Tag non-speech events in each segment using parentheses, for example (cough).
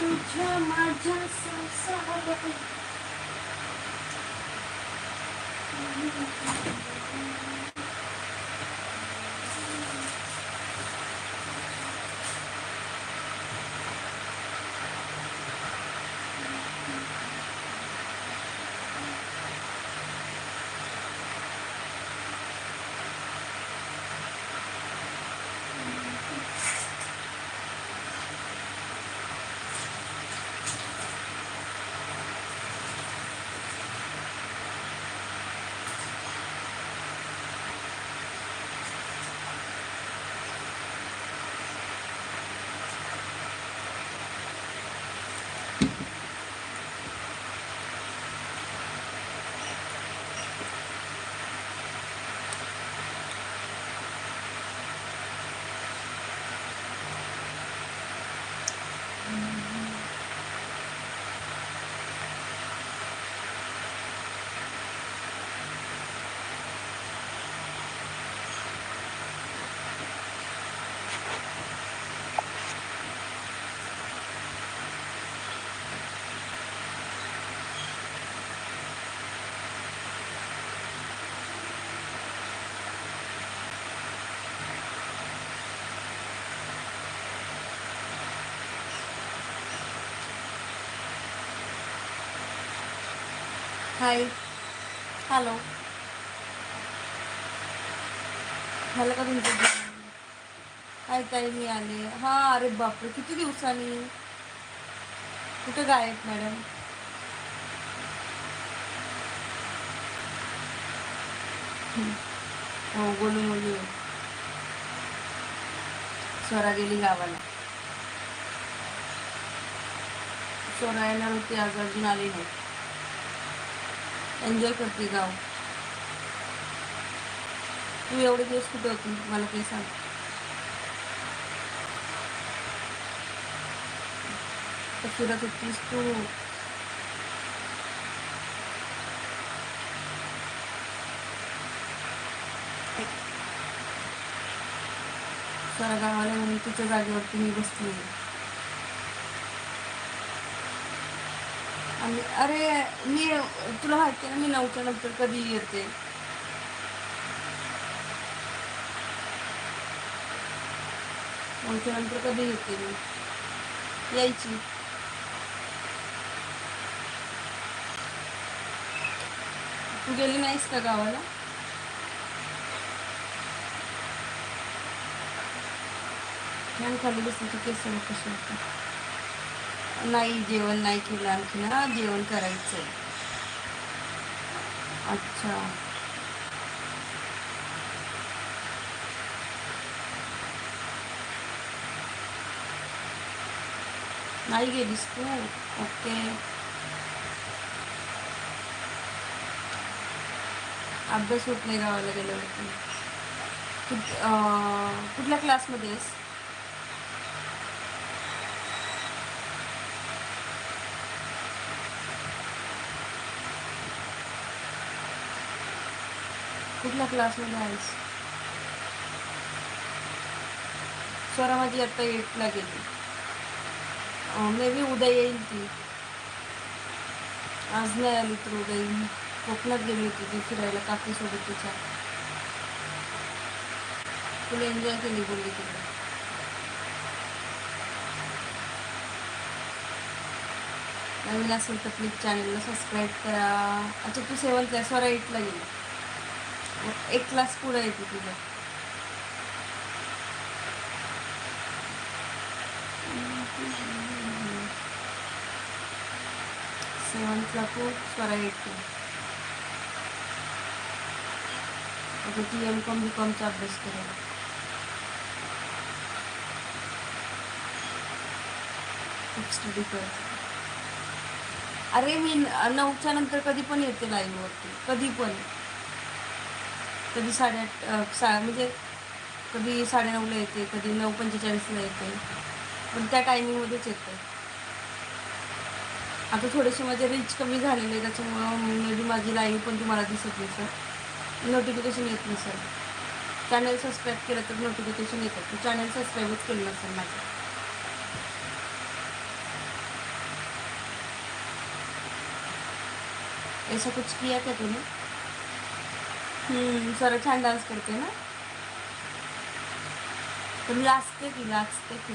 तुझ्या माझ्या संसारात हाय हॅलो झालं का तुमचं हाय ताई मी आले. हां अरे बापरे किती दिवसांनी? कुठं गायब मॅडम? हो बोलू बोलू स्वरा गेली गावाला. स्वरा येणार होती आज अजून आली नाही. एन्जॉय करते गाव. तू एवढे दिवस कुठे होती? मला काही सांग. फिरत होतीस तू. स्वरा गावाला म्हणून तिच्या जागेवरती मी बसली आणि अरे मी तुला माहिती ना मी नऊच्या नंतर कधी येते नऊच्या नंतर कधी येते मी? यायची. तू गेली नाहीस का गावाला? छान खाली बसली केस कशी होतं? नाही जेवण नाही केलं आणखी ना जेवण करायचंय. अच्छा. नाही गेलीस तू? ओके. अभ्यास होत नाही गावाला गेल्यावरती. कुठ कुठल्या क्लासमध्ये आहेस? कुठल्या क्लासमध्ये आहेस? स्वरा माझी आत्ता एटला गेली मे बी उद्या येईल ती. आज नाही आली तर उद्या येईल. कोकणात गेली होती ती फिरायला काकीसोबत तिच्या. तुला एन्जॉय केली बोलली तिकडे. नवीन असेल तर प्लीज चॅनलला सबस्क्राईब करा. अच्छा तू सेवनला स्वरा एटला गेली. एक क्लास पुढं येते तुझं. सेवन्थला तू स्वरा येते आता ती एम कॉम बी कॉमचा अभ्यास करेल. खूप स्टडी करते. अरे मी नऊच्या नंतर कधी पण येते लाईव्हवरती कधी पण. कधी साडेआठ सा म्हणजे कधी साडेनऊला येते कधी नऊ पंचेचाळीसला येते. पण त्या टायमिंगमध्येच येते. आता थोडेसे माझे रीच कमी झालेले आहे त्याच्यामुळं मेबी माझी लाईव्ह पण तुम्हाला दिसत नाही सर नोटिफिकेशन येत नाही सर चॅनल सबस्क्राईब केलं तर नोटिफिकेशन येतं. तर चॅनल सबस्क्राईबच केलं नसेल माझं. ऐसा कुछ किया क्या तुम्हें सर छान डान्स करते ना? पण लाचते की. लाचते की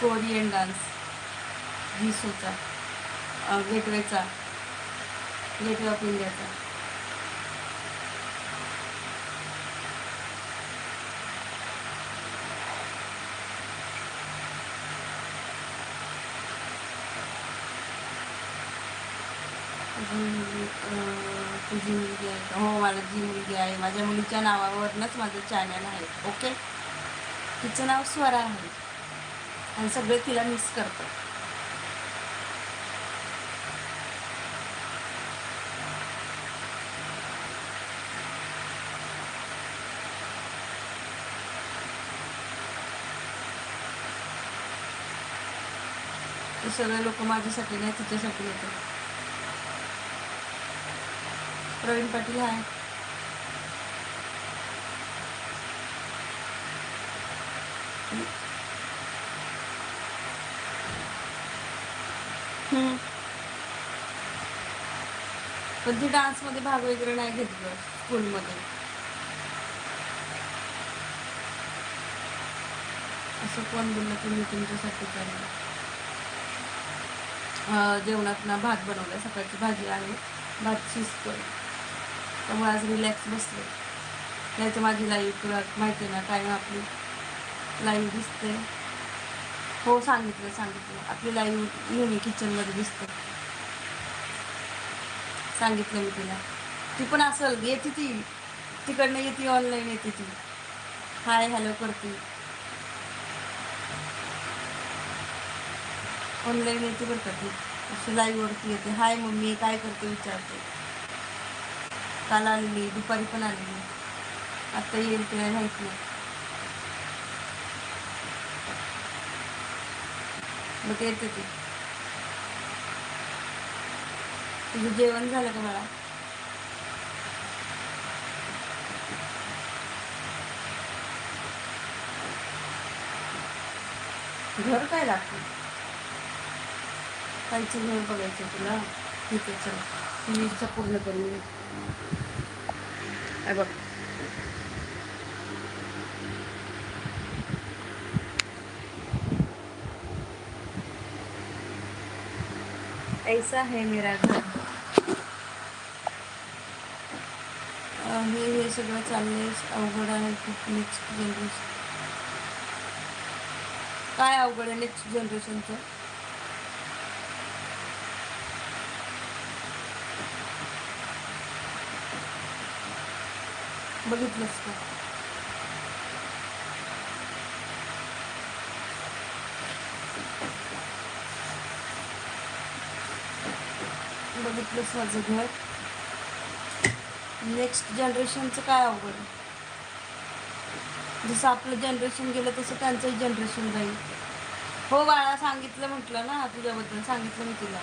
कोरियन डान्स विसोचा गेटवेचा गेटवे ऑफ इंडियाचा तुझी तुझी मुलगी आहे. हो मला जी मुलगी आहे. माझ्या मुलीच्या नावावरनंच माझं चॅनल आहे. ओके तिचं नाव स्वरा आहे. आणि सगळे तिला मिस करतात. सगळे लोक माझ्यासाठी नाही तिच्यासाठी येतात. प्रवीण पाटील आहे. पण ती डान्समध्ये भाग वगैरे नाही घेतलं स्कूलमध्ये असं कोण बोललं की मी तुमच्यासाठी करणार जेवणात ना भात बनवला सकाळची भाजी आहे भात शिजतोय त्यामुळे आज रिलॅक्स बसले. नाही तर माझी लाईव्ह तुला माहिती आहे ना काय आपली लाईव्ह दिसते. हो सांगितलं सांगितलं. आपली लाईव्ह नेहमी किचनमध्ये दिसते. सांगितलं मी तिला. ती पण असेल येते ती. तिकडनं येते ऑनलाईन येते ती. हाय हॅलो करते. ऑनलाईन येते बरं का ती. अशी लाईव्हवरती येते. हाय मम्मी काय करते विचारते. काल आलेली दुपारी पण आलेली आत्ता येईल की नाही माहीत नाही. मग येते ती. तुझं जेवण झालं का मला घर काय लागतं? काहीचं घर बघायचं तुला. ठीक आहे चल. तुझी इच्छा पूर्ण करून बघ ऐसा है मेरा घर हे हे सगळं चाललंय अवघड आहे खूप नेक्स्ट जनरेशन काय अवघड आहे नेक्स्ट जनरेशनचं बघितलंस का बघितलंस माझं घर. नेक्स्ट जनरेशनचं काय अवघड? जसं आपलं जनरेशन गेलं तसं त्यांचंही जनरेशन जाईल हो बाळा सांगितलं म्हटलं ना तुझ्याबद्दल. सांगितलं मी तुला.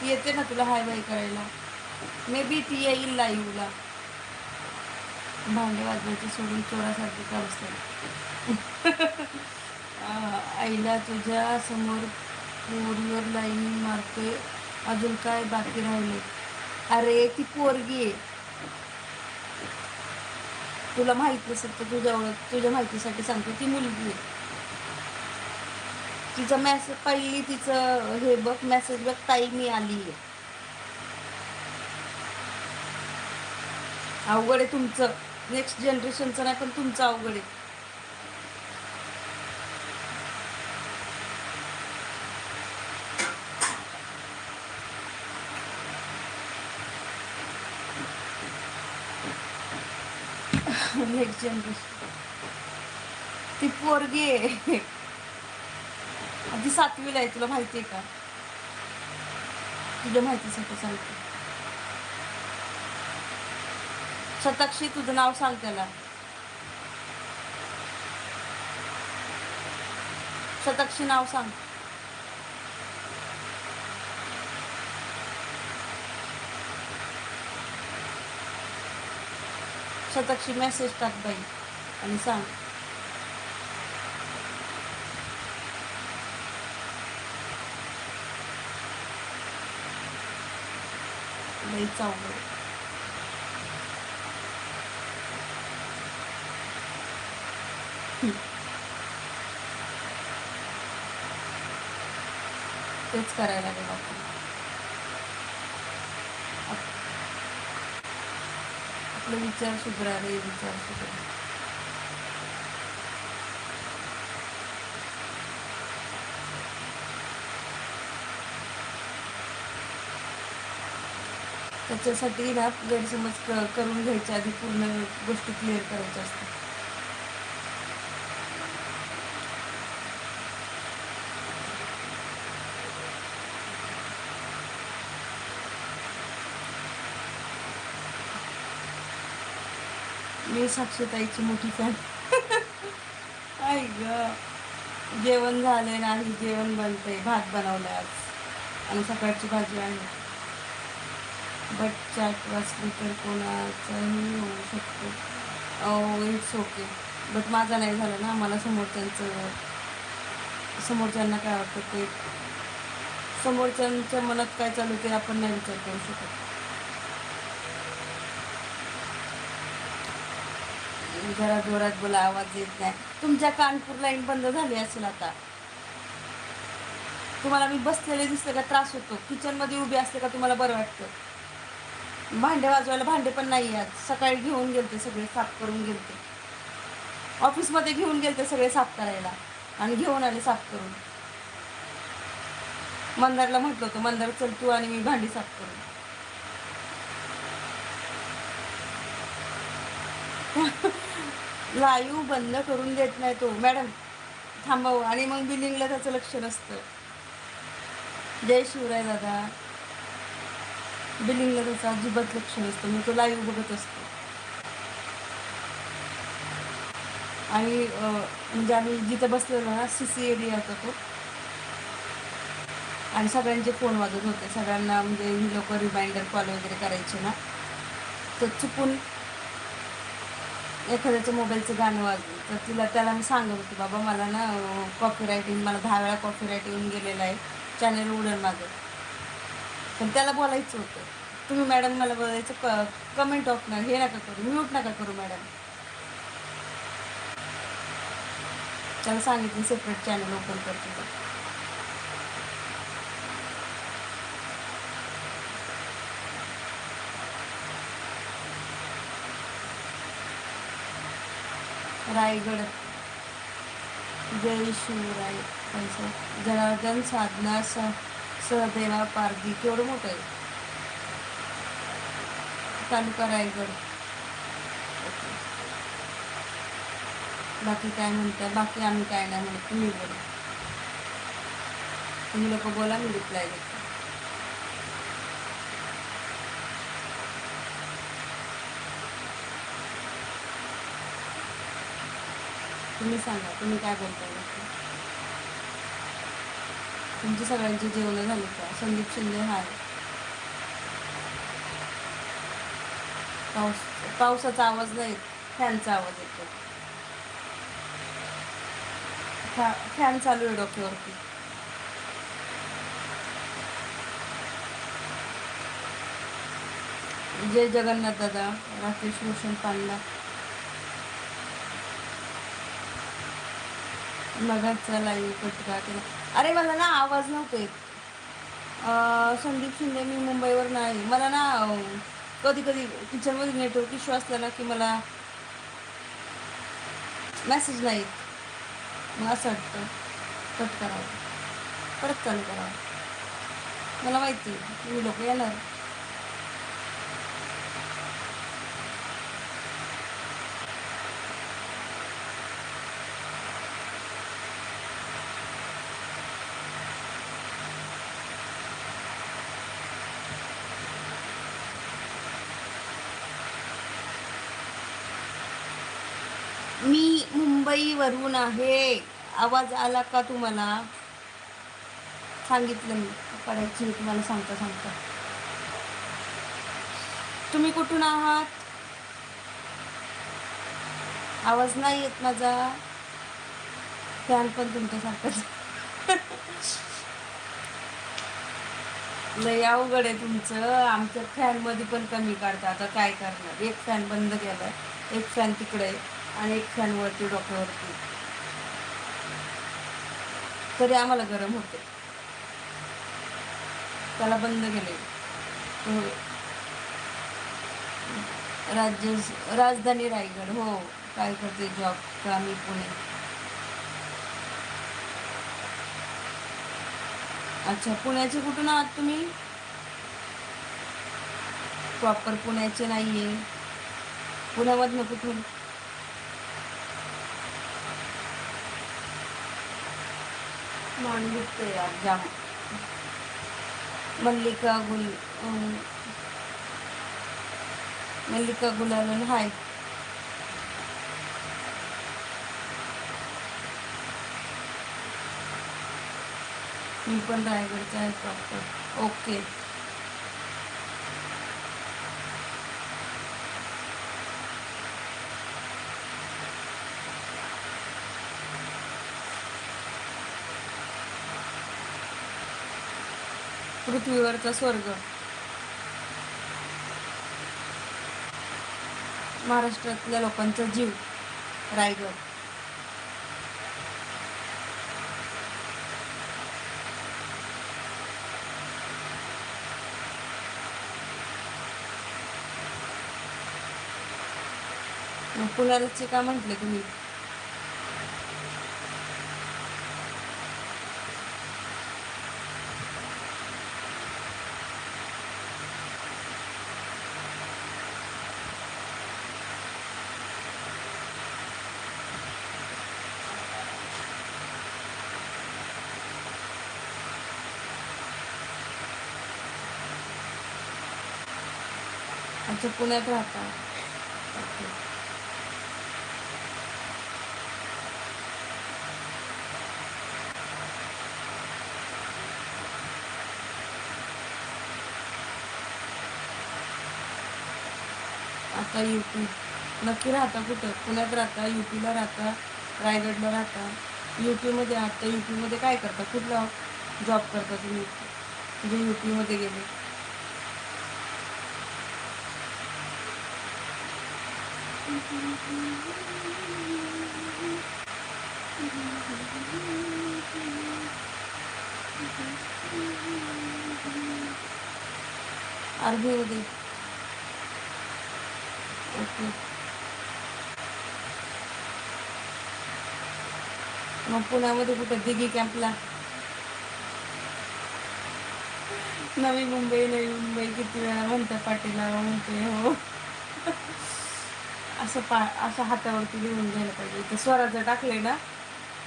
ती येते ना तुला हाय बाय करायला. मे बी ती येईल लाईव्हला भांडे वाजवायचे सोडून चोरासारखे काम असते (laughs) आईला तुझ्या समोर पोरीवर लाईन मारते अजून काय बाकी राहिले अरे ती पोरगी आहे. तुला माहीत नसेल तर तुझ्या ओळख तुझ्या माहितीसाठी सांगते. ती मुलगी आहे. तिचा मॅसेज पहिली तिचं हे बघ मेसेज बघ ताई मी आली आहे. अवघड आहे तुमचं. नेक्स्ट जनरेशनचं नाही पण तुमचं अवघड आहे. नेक्स्ट जनरेशन ती पोरगी आहे. आधी सातवीला आहे तुला माहिती आहे का? तुझ्या माहितीसाठी सांगते शताक्षी तुझं नाव सांग त्याला. शतकशी नाव सांग. शतकशी मेसेज टाक बाई आणि सांग. लईच अवघड तेच करायला लागेल आपण. आपले विचार सुधरा विचार सुधरा. त्याच्यासाठी ना गैरसमज करून घ्यायच्या आधी पूर्ण गोष्टी क्लिअर करायच्या असतात. मी साक्षीताईची मोठी फॅन आई ग. जेवण झालंय नाही जेवण बनतंय. भात बनवलाय आज. आणि सकाळची भाजी आहे. बट चाट वाचली तर कोणाचाही होऊ शकतो. इट्स ओके बट माझा नाही झालं ना. मला समोरच्यांचं समोरच्यांना काय वाटतं ते? समोरच्यांच्या मनात काय चालू ते आपण नाही विचार करू शकत. जरा जोरात बोला आवाज येत नाही. तुमच्या कानपूर लाईन बंद झाली असेल आता. तुम्हाला मी बसलेले दिसले का त्रास होतो? किचनमध्ये उभी असले का तुम्हाला बरं वाटतं? भांडे वाजवायला भांडे पण नाही आज. सकाळी घेऊन गेलते सगळे साफ करून गेलते. ऑफिसमध्ये घेऊन गेलते सगळे साफ करायला आणि घेऊन आले साफ करून. मंदारला म्हटलं होतं मंदार चल तू आणि मी भांडी साफ करू. (laughs) लाईव्ह बंद करून देत नाही तो. मॅडम थांबावं. आणि मग बिलिंगला त्याचं लक्ष नसतं. जय शिवराय दादा. बिलिंगला त्याचं अजिबात लक्ष नसतं. मी तो लाईव्ह बघत असतो. आणि म्हणजे आम्ही जिथं बसलेलो ना सी सी एरिया होता तो. आणि सगळ्यांचे फोन वाजत होते. सगळ्यांना म्हणजे ही लोक रिमाइंडर कॉल वगैरे करायचे ना. तर चुकून एखाद्याच्या मोबाईलचं गाणं वाजलं तर तिला त्याला मी सांगत होते बाबा मला ना कॉफी रायटिंग मला दहा वेळा कॉफी रायटिंग येऊन गेलेलं आहे चॅनल उडण माझं. पण त्याला बोलायचं होतं. तुम्ही मॅडम मला बोलायचं क कमेंट ऑफ ना हे नका करू म्यूट नका करू मॅडम. त्याला सांगितलं सेपरेट चॅनल ओपन करतो रायगड. जय शिवराय त्यांचं जनार्दन साधना स सहदेवा पारधी केवढं मोठं आहे? तालुका रायगड. बाकी काय म्हणताय बाकी आम्ही काय नाही म्हणत. तुम्ही बोला. तुम्ही लोक बोला मी रिप्लाय देते. तुम्ही सांगा तुम्ही काय बोलताय तुमचे तुमची सगळ्यांची जेवणं झाली का? संदीप शिंदे हाय. पाऊस पावसाचा आवाज नाही फॅनचा आवाज येतो फॅ फॅन चालू आहे डोक्यावरती. जय जगन्नाथ दादा राकेश भूषण पांडा. मगाचा लाईव्ह कट केला. अरे मला ना आवाज नव्हतो येत संदीप शिंदे मी मुंबईवर नाही. मला ना कधी कधी किचनमध्ये नेटवर्क इश्यू असला ना की मला मेसेज नाही येत. मग असं वाटतं. कट करावं. परत चालू करावं. मला माहिती आहे. तुम्ही लोक येणार मी मुंबईवरून आहे. आवाज आला का तुम्हाला? सांगितलं मी. पडायची मी तुम्हाला सांगता सांगता. तुम्ही कुठून आहात? आवाज नाही येत माझा. फॅन पण तुमच्यासारखाच. लय अवघड आहे तुमचं. आमच्या फॅनमध्ये पण कमी काढतं. आता काय करणार? एक फॅन बंद केलाय. एक फॅन तिकडे आहे. आणि एक फॅन वरती डोक्यावरती. तरी आम्हाला गरम होते. त्याला बंद केले. हो. राज्य राजधानी रायगड हो. काय करते जॉब का मी पुणे. अच्छा पुण्याचे कुठून आहात तुम्ही? प्रॉपर पुण्याचे नाहीये. पुण्यामधनं कुठून? मान दुखते यार जाम मल्लिका गुल मल्लिका गुलालन हाय. मी पण रायगडचा आहे प्रॉपर ओके पृथ्वीवरचा स्वर्ग. महाराष्ट्रातल्या लोकांचा जीव. रायगड. मग पुण्याचे का म्हटले तुम्ही? अच्छा पुण्यात राहता ओके. आता युपी नक्की राहता कुठं? पुण्यात राहता युपीला राहता रायगडला राहता? युपीमध्ये आता तर युपीमध्ये काय करता? कुठला जॉब करता तुम्ही? म्हणजे जे युपीमध्ये गेले. आर्मीमध्ये ओके. मग पुण्यामध्ये कुठं? दिघी कॅम्पला नवी मुंबई नवी मुंबई किती वेळा म्हणतं पाटीला म्हणते हो. असं पा असं हातावरती लिहून घ्यायला पाहिजे. इथं स्वराचं टाकले ना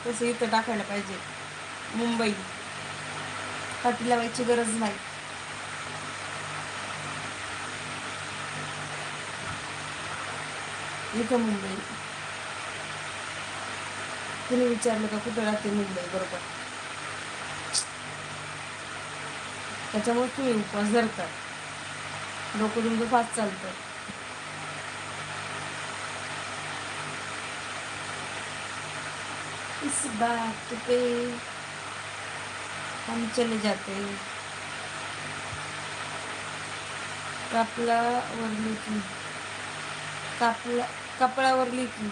तसं इथं टाकायला पाहिजे. मुंबई. हाती लावायची गरज नाही. इथं मुंबई. तिने विचारलं का कुठं राहते मुंबई? बरोबर. त्याच्यामुळे तुम्ही उपवास धरतात डोकं तुमचं फास्ट चालतं. इस बात पे हम चले जाते हैं। कापलावरली की कापला कपड्यावरली की।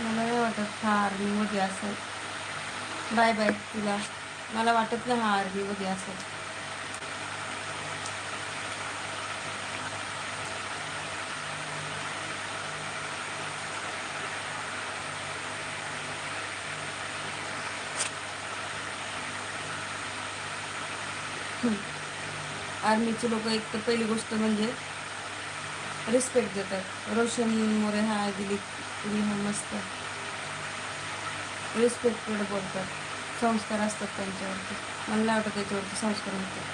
मला नाही वाटत हा आर्मीमध्ये असेल. बाय बाय तुला. मला वाटत नाही हा आर्मीमध्ये असेल. आर्मीचे लोक एक तर पहिली गोष्ट म्हणजे रिस्पेक्ट देतात. रोशन मोरे हा दिली तुम्ही हा मस्त. रिस्पेक्टेड बोलतात. संस्कार असतात त्यांच्यावरती. मला नाही वाटत त्याच्यावरती संस्कार होते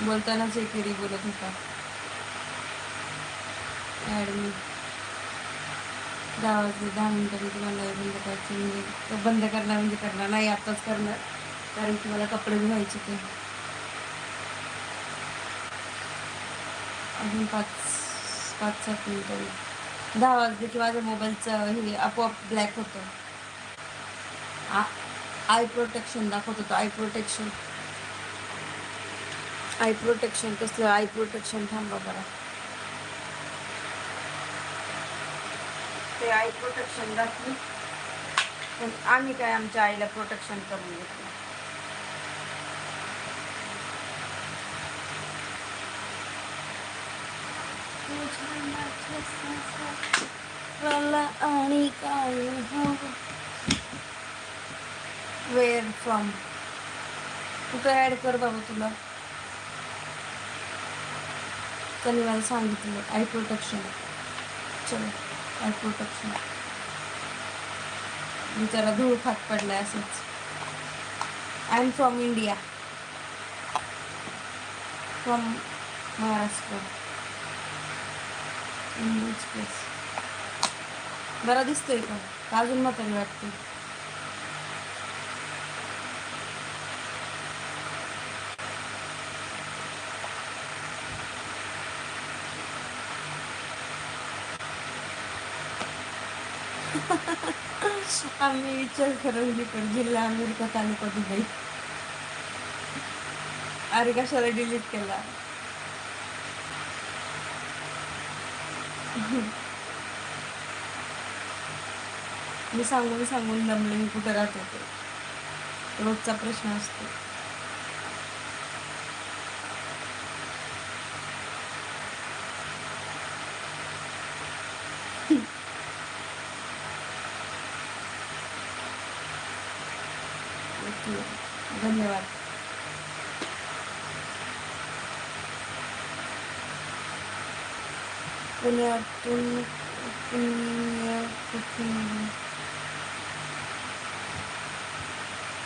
बोलतानाच एकेरी बोलत होता. ॲडमिट दहा वाजले दहा मिनिटांनी तुम्हाला बंद करायचं म्हणजे बंद करणार म्हणजे करणार नाही आत्ताच करणार. कारण की मला कपडे धुवायचे ते अजून पाच पाच सात मिनिटांनी दहा वाजले की माझ्या मोबाईलचं हे आपोआप ब्लॅक होतं. आ आय प्रोटेक्शन दाखवत होतं आय प्रोटेक्शन. आय प्रोटेक्शन कसलं आय प्रोटेक्शन थांबा बरा. ते आय प्रोटेक्शन दाखवलं पण आम्ही काय आमच्या आईला प्रोटेक्शन करून घेतलं आणि काय वेअर फ्रॉम कुठं ॲड कर बाबा तुला? त्यांनी मला सांगितलं आय प्रोटेक्शन चलो. आय प्रोटेक्शन बिचारा धूळ खात पडलाय असंच. I am from India from Maharashtra English place बरा दिसतोय का? अजून मात्र वाटते आम्ही विचार पण जिल्हा अमेरिका तालुका दुबई अरे कशाला डिलीट केला? मी सांगून सांगून दमले मी कुठं राहत होते रोजचा प्रश्न असतो. ओके धन्यवाद. पुण्यातून पुण्य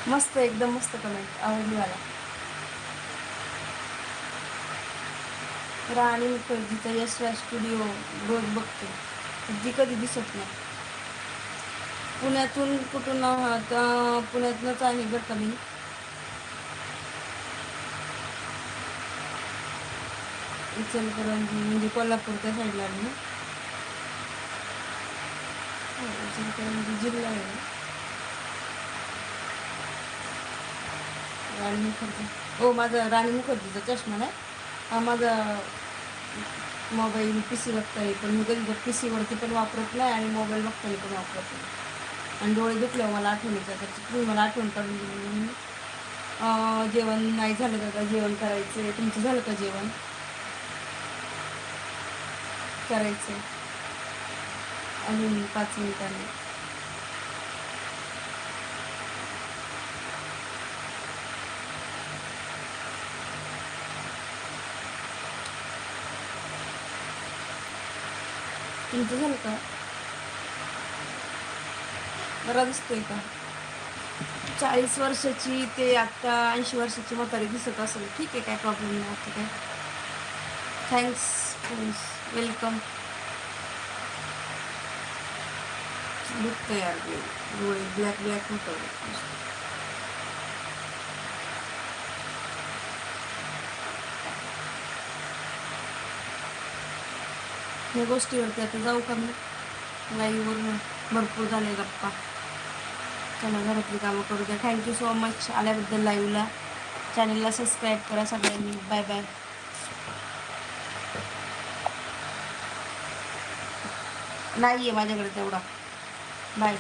मस्त एकदम मस्त कमेंट आवडली मला. राणी मुखर्जीचा यशराज स्टुडिओ रोज बघते. अगदी कधी दिसत नाही. पुण्यातून कुठून आहात पुण्यातूनच आहे बरं का मी. इचलकरंजी म्हणजे कोल्हापूरच्या साईडला आहे ना हो, इचलकरंजी जिल्हा आहे. राणी मुखर्जी. हो माझा राणी मुखर्जीचा चष्मा नाही. हा माझा मोबाईल पी सी बघता पण मी कधी पी सीवरती पण वापरत नाही आणि मोबाईल बघताना पण वापरत नाही. आणि डोळे दुखल्यावर मला आठवण येतात तर तुम्ही मला आठवण करून दिली म्हणून जेवण नाही झालं का? जेवण करायचं तुमचं झालं का जेवण? करायचं अजून पाच मिनिटांनी. तुमचं झालं का? बरा दिसतोय का? चाळीस वर्षाची ते आत्ता ऐंशी वर्षाची म्हातारी दिसत असेल. ठीक आहे काय प्रॉब्लेम नाही आता काय? थँक्स फ्रेंड्स वेलकम लुक तयार डोळे ब्लॅक ब्लॅक होतं या गोष्टीवरती आता जाऊ का मी लाईव्हवर भरपूर झाले गप्पा. मग घरातली कामं करू द्या. थँक्यू सो मच आल्याबद्दल लाईव्हला चॅनलला सबस्क्राईब करा सगळ्यांनी. बाय बाय नाही आहे माझ्याकडे तेवढा. बाय